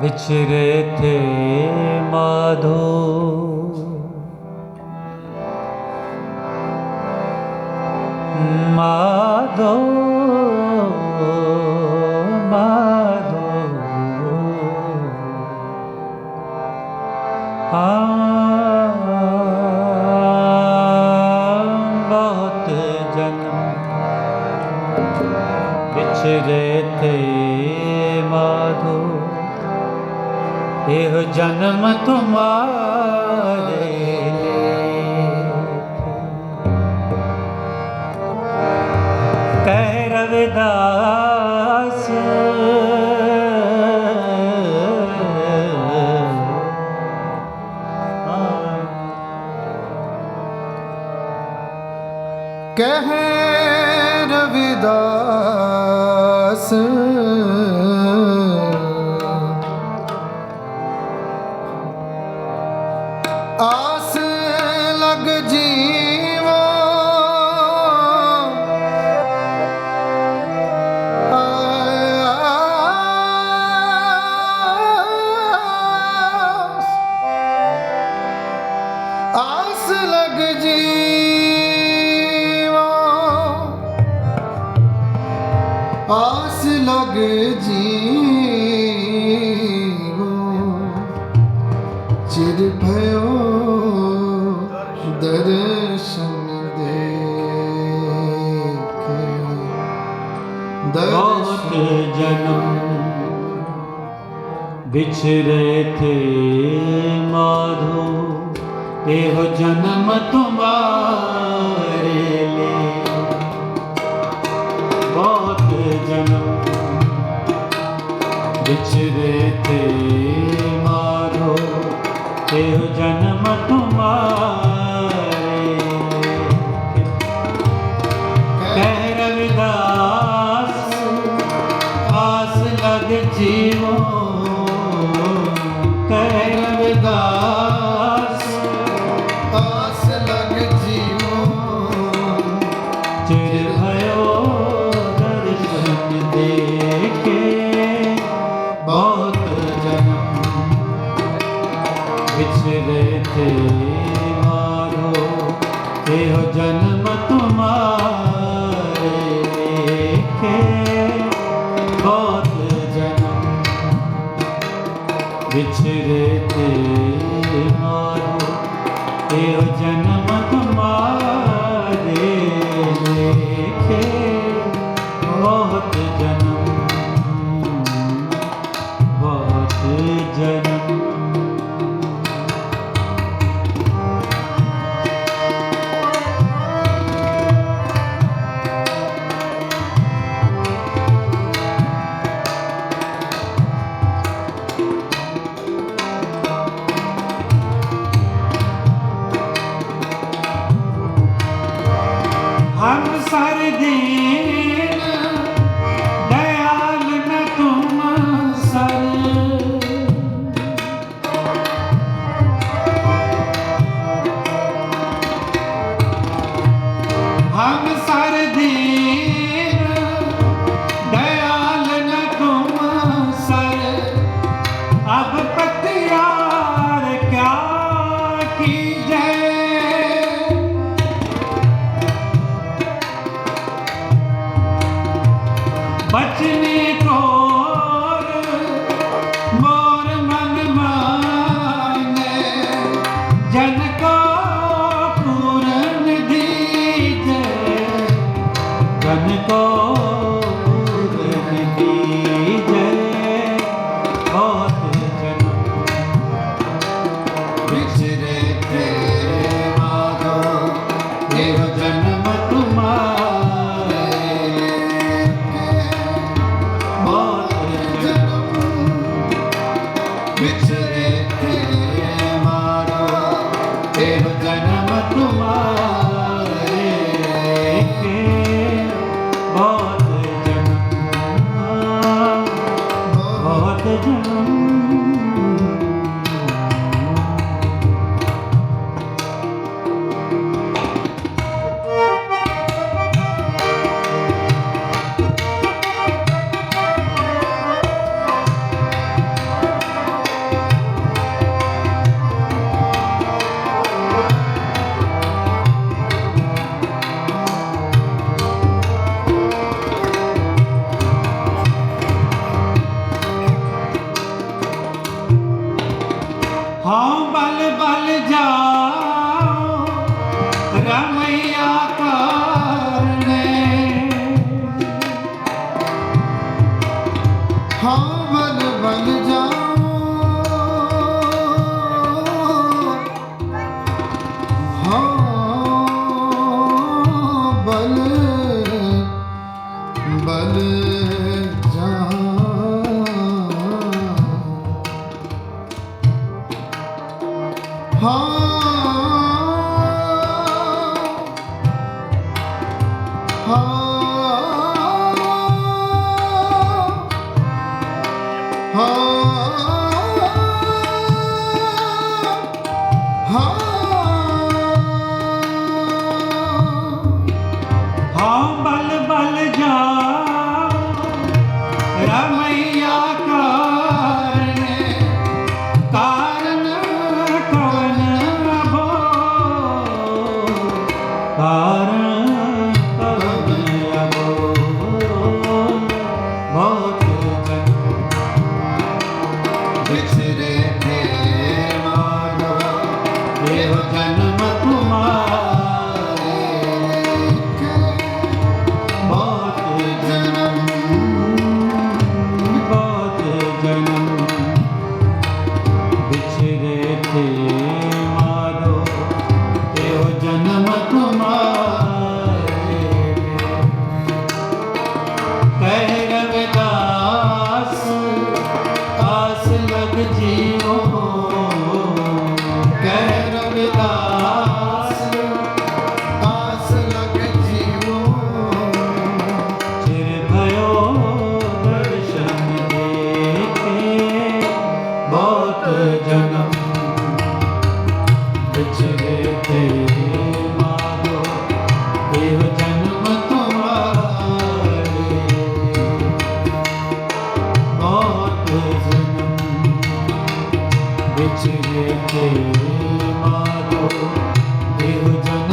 बिछरे थे माधो माधो माधो ਸਿਰਤੇ ਮਾਧੋ ਇਹ ਜਨਮ ਤੁਮਾਰੇ ਕਹਿ ਰਵਿਦਾਸ ਰਵਿਦਾਸ ਆਸ ਲਗ ਜੀਵਾ। ਚਿਰ ਭਇਓ ਦਰਸ਼ਨ ਦੇਖੇ ਬਹੁਤ ਦਰਸ਼ਨ ਜਨਮ ਵਿਛਰੇ ਥੇ ਮਾਧੋ ਇਹ ਵਿਛਰੇ ਤੇ ਮਾਰੋ ਇਹ ਜਨਮ ਤੁਮਾਰੇ ਕਹਿ ਰਵਿਦਾਸ ਆਸ ਲਗ ਜੀਵੋ। ਕਹਿ ਵਿਛਰੇ ਤੇ ਮਾਰੋ ਇਹੋ ਜਨਮ ਤੁਮਾਰੇ ਦੇਖੇ come. Oh. ਵਿਚਰੇ ਤੇ ਮਾਰੋ। ਇਹ ਜਨਮ